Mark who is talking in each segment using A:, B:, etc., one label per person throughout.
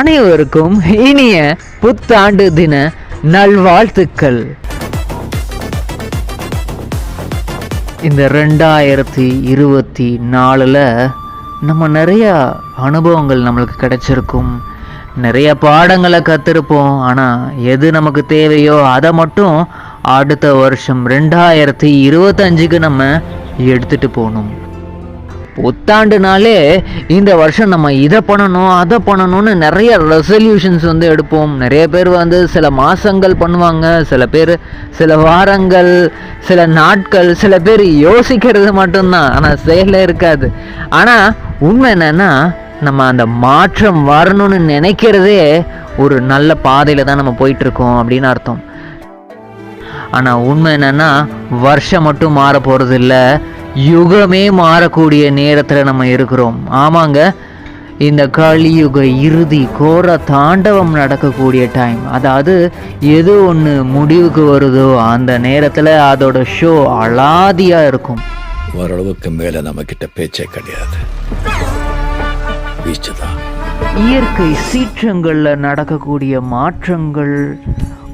A: அனைவருக்கும் இனிய புத்தாண்டு தின நல்வாழ்த்துக்கள். இந்த ரெண்டாயிரத்தி இருபத்தி நாலில் நம்ம நிறைய அனுபவங்கள் நம்மளுக்கு கிடைச்சிருக்கும். நிறைய பாடங்களை கற்றுருப்போம் ஆனால் எது நமக்கு தேவையோ அதை மட்டும் அடுத்த வருஷம் ரெண்டாயிரத்தி இருபத்தஞ்சுக்கு நம்ம எடுத்துகிட்டு போகணும். புத்தாண்டுனாலே இந்த வருஷம் நம்ம இதை பண்ணணும் அதை பண்ணணும்னு நிறைய ரெசல்யூஷன்ஸ் வந்து எடுப்போம். நிறைய பேர் வந்து சில மாதங்கள் பண்ணுவாங்க. சில பேர் சில வாரங்கள் சில நாட்கள் சில பேர் யோசிக்கிறது மட்டும்தான். ஆனால் செயலில் இருக்காது. ஆனால் உண்மை என்னென்னா நம்ம அந்த மாற்றம் வரணும்னு நினைக்கிறதே ஒரு நல்ல பாதையில் தான் நம்ம போயிட்டுருக்கோம் அப்படின்னு அர்த்தம். ஆனால் உண்மை என்னென்னா வருஷம் மட்டும் மாற போகிறது இல்லை யுகமே மாறக்கூடிய நேரத்தில் நம்ம இருக்கிறோம். ஆமாங்க இந்த கலியுக இறுதி கோர தாண்டவம் நடக்கக்கூடிய டைம் அதாவது எது ஒன்று முடிவுக்கு வருதோ அந்த நேரத்தில் அதோட ஷோ அலாதியாக இருக்கும்.
B: ஓரளவுக்கு மேல நம்ம கிட்ட பேச்சே கிடையாது.
A: இயற்கை சீற்றங்களில் நடக்கக்கூடிய மாற்றங்கள்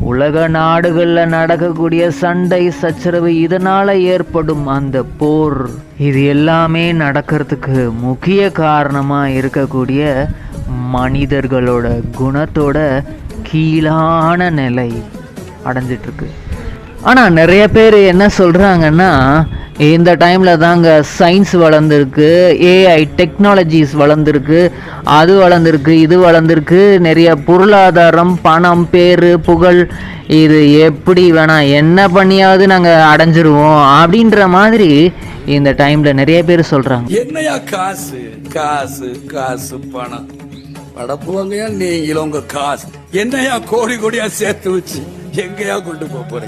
A: உலக நாடுகளில் நடக்கக்கூடிய சண்டை சச்சரவு இதனால் ஏற்படும் அந்த போர். இது எல்லாமே நடக்கிறதுக்கு முக்கிய காரணமாக இருக்கக்கூடிய மனிதர்களோட குணத்தோட கீழான நிலை அடைஞ்சிட்ருக்கு. ஆனால் நிறைய பேர் என்ன சொல்கிறாங்கன்னா இந்த டைமில் தாங்க சயின்ஸ் வளர்ந்துருக்கு ஏஐ டெக்னாலஜிஸ் வளர்ந்துருக்கு. அது வளர்ந்துருக்கு இது வளர்ந்துருக்கு. நிறைய பொருளாதாரம் பணம் பேர் புகழ் இது எப்படி வேணாம் என்ன பண்ணியாவது நாங்கள் அடைஞ்சிருவோம் அப்படின்ற மாதிரி இந்த டைமில் நிறைய பேர் சொல்கிறாங்க
C: என்னையா காசு காசு காசு பணம். படப்புவாங்கயா நீங்களும் உங்கள் காசு. என்னையா கோடி கோடியாக சேர்த்து வச்சு எங்கேயா கொண்டு போக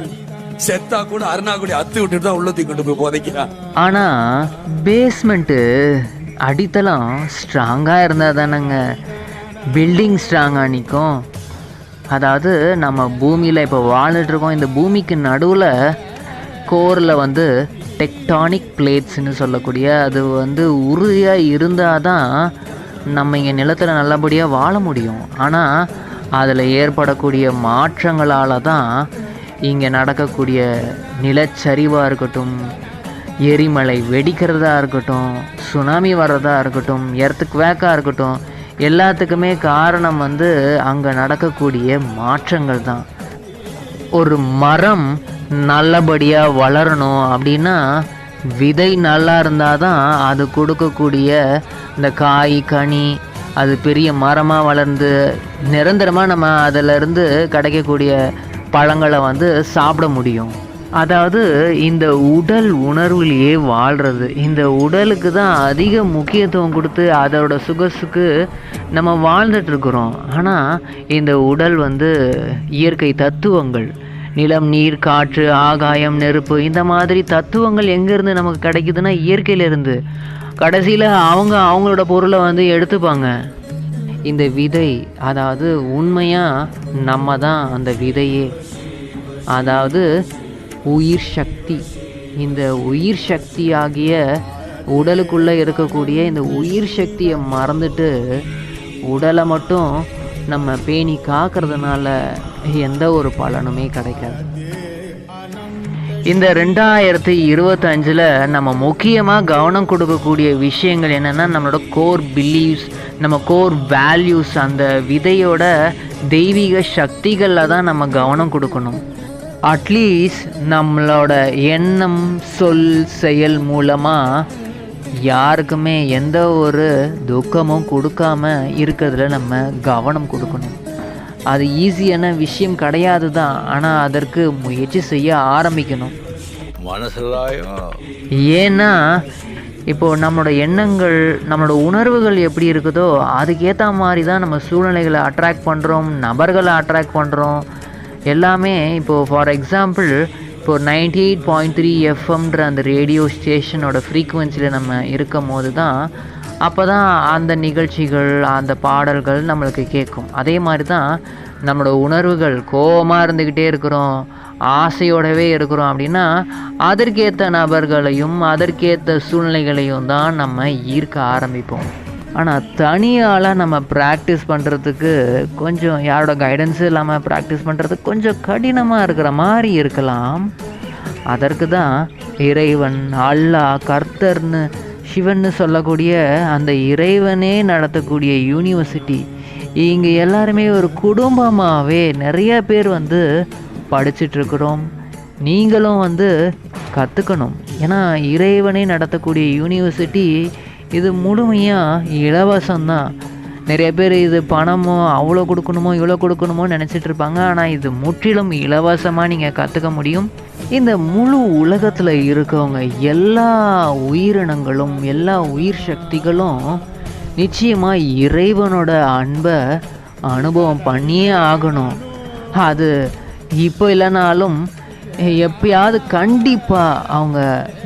C: செத்தா கூட அருணாக்குடி அத்து விட்டுட்டு தான் உள்ளத்தையும் கொண்டு போய் புதைக்கிறான்
A: ஆனால் பேஸ்மெண்ட்டு அடித்தளம் ஸ்ட்ராங்காக இருந்தால் தானேங்க. பில்டிங் ஸ்ட்ராங்காக நிற்கும் அதாவது நம்ம பூமியில் இப்போ வாழ்ந்துட்டுருக்கோம் இந்த பூமிக்கு நடுவில் கோரில் வந்து டெக்டானிக் பிளேட்ஸ்னு சொல்லக்கூடிய அது வந்து உறுதியாக இருந்தால் தான் நம்ம இங்கே நிலத்தில் நல்லபடியாக வாழ முடியும். ஆனால் அதில் ஏற்படக்கூடிய மாற்றங்களால் தான் இங்கே நடக்கக்கூடிய நிலச்சரிவாக இருக்கட்டும் எரிமலை வெடிக்கிறதா இருக்கட்டும் சுனாமி வர்றதா இருக்கட்டும் எர்த்துக்கு வேக்காக இருக்கட்டும் எல்லாத்துக்குமே காரணம் வந்து அங்கே நடக்கக்கூடிய மாற்றங்கள் தான். ஒரு மரம் நல்லபடியாக வளரணும் அப்படின்னா விதை நல்லா இருந்தால் தான் அது கொடுக்கக்கூடிய இந்த காய் கனி அது பெரிய மரமாக வளர்ந்து நிரந்தரமாக நம்ம அதிலிருந்து கிடைக்கக்கூடிய பழங்களை வந்து சாப்பிட முடியும். அதாவது இந்த உடல் உணர்வுலேயே வாழ்கிறது இந்த உடலுக்கு தான் அதிக முக்கியத்துவம் கொடுத்து அதோட சுகசுக்கு நம்ம வாழ்ந்துட்டுருக்குறோம். ஆனால் இந்த உடல் வந்து இயற்கை தத்துவங்கள். நிலம் நீர் காற்று ஆகாயம் நெருப்பு இந்த மாதிரி தத்துவங்கள் எங்கேருந்து நமக்கு கிடைக்குதுன்னா இயற்கையிலேருந்து. கடைசியில் அவங்க அவங்களோட பொருளை வந்து எடுத்துப்பாங்க. இந்த விதை அதாவது உண்மையாக நம்ம தான் அந்த விதையே. அதாவது உயிர் சக்தி. இந்த உயிர் சக்தி ஆகிய உடலுக்குள்ளே இருக்கக்கூடிய இந்த உயிர் சக்தியை மறந்துட்டு உடலை மட்டும் நம்ம பேணி காக்கிறதுனால எந்த ஒரு பலனுமே கிடைக்காது. இந்த ரெண்டாயிரத்தி இருபத்தஞ்சில் நம்ம முக்கியமாக கவனம் கொடுக்கக்கூடிய விஷயங்கள் என்னென்னா நம்மளோட கோர் பிலீவ்ஸ் நம்ம கோர் வேல்யூஸ் அந்த விதையோட தெய்வீக சக்திகளில் தான் நம்ம கவனம் கொடுக்கணும். அட்லீஸ்ட் நம்மளோட எண்ணம் சொல் செயல் மூலமாக யாருக்குமே எந்த ஒரு துக்கமும் கொடுக்காம இருக்கிறதுல நம்ம கவனம் கொடுக்கணும். அது ஈஸியான விஷயம் கிடையாது தான் ஆனால் அதற்கு முயற்சி செய்ய ஆரம்பிக்கணும். ஏன்னா இப்போது நம்மளோட எண்ணங்கள் நம்மளோட உணர்வுகள் எப்படி இருக்குதோ அதுக்கேற்ற மாதிரி தான் நம்ம சூழ்நிலைகளை அட்ராக்ட் பண்ணுறோம் நபர்களை அட்ராக்ட் பண்ணுறோம் எல்லாமே இப்போது ஃபார் எக்ஸாம்பிள் இப்போ நைன்டி எயிட் பாயிண்ட் த்ரீ எஃப்எம்ன்ற அந்த ரேடியோ ஸ்டேஷனோட ஃப்ரீக்குவென்சியில் நம்ம இருக்கும் போது தான் அப்போ தான் அந்த நிகழ்ச்சிகள் அந்த பாடல்கள் நம்மளுக்கு கேட்கும். அதே மாதிரி தான் நம்மளோட உணர்வுகள் கோபமாக இருந்துக்கிட்டே இருக்கிறோம் ஆசையோடவே இருக்கிறோம் அப்படின்னா அதற்கேற்ற நபர்களையும் அதற்கேற்ற சூழ்நிலைகளையும் தான் நம்ம ஈர்க்க ஆரம்பிப்போம். ஆனால் தனியால் நம்ம ப்ராக்டிஸ் பண்ணுறதுக்கு கொஞ்சம் யாரோட கைடன்ஸும் இல்லாமல் ப்ராக்டிஸ் பண்ணுறதுக்கு கொஞ்சம் கடினமாக இருக்கிற மாதிரி இருக்கலாம். அதற்கு தான் இறைவன் அல்லாஹ் கர்த்தர்னு சிவன்னு சொல்லக்கூடிய அந்த இறைவனே நடத்தக்கூடிய யூனிவர்சிட்டி இங்கே எல்லாருமே ஒரு குடும்பமாகவே நிறைய பேர் வந்து படிச்சிட்ருக்குறோம் நீங்களும் வந்து கற்றுக்கணும் ஏன்னா இறைவனே நடத்தக்கூடிய யூனிவர்சிட்டி இது முழுமையாக இலவசம்தான். நிறைய பேர் இது பணமோ அவ்வளோ கொடுக்கணுமோ இவ்வளோ கொடுக்கணுமோ நினச்சிட்ருப்பாங்க ஆனால் இது முற்றிலும் இலவசமாக நீங்கள் கற்றுக்க முடியும். இந்த முழு உலகத்தில் இருக்கவங்க எல்லா உயிரினங்களும் எல்லா உயிர் சக்திகளும் நிச்சயமாக இறைவனோட அன்பை அனுபவம் பண்ணியே ஆகணும். அது இப்போ இல்லைனாலும் எப்பயாவது கண்டிப்பாக அவங்க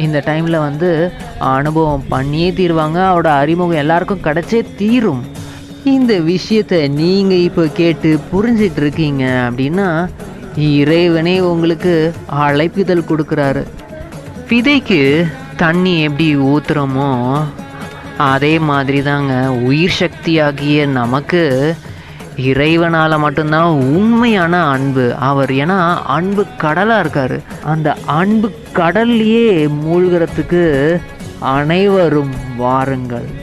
A: இந்த டைமில் வந்து அனுபவம் பண்ணியே தீருவாங்க. அவரோட அறிமுகம் எல்லாருக்கும் கிடைச்சே தீரும். இந்த விஷயத்தை நீங்கள் இப்போ கேட்டு புரிஞ்சிட்டு இருக்கீங்க அப்படின்னா இறைவனே உங்களுக்கு அழைப்பிதழ் கொடுக்குறாரு. விதைக்கு தண்ணி எப்படி ஊத்துறோமோ அதே மாதிரி தாங்க உயிர் சக்தியாகிய நமக்கு இறைவனால் மட்டும்தான் உண்மையான அன்பு. அவர் ஏன்னா அன்பு கடலாக இருக்கார். அந்த அன்பு கடல்லையே மூழ்கிறதுக்கு அனைவரும் வாருங்கள்.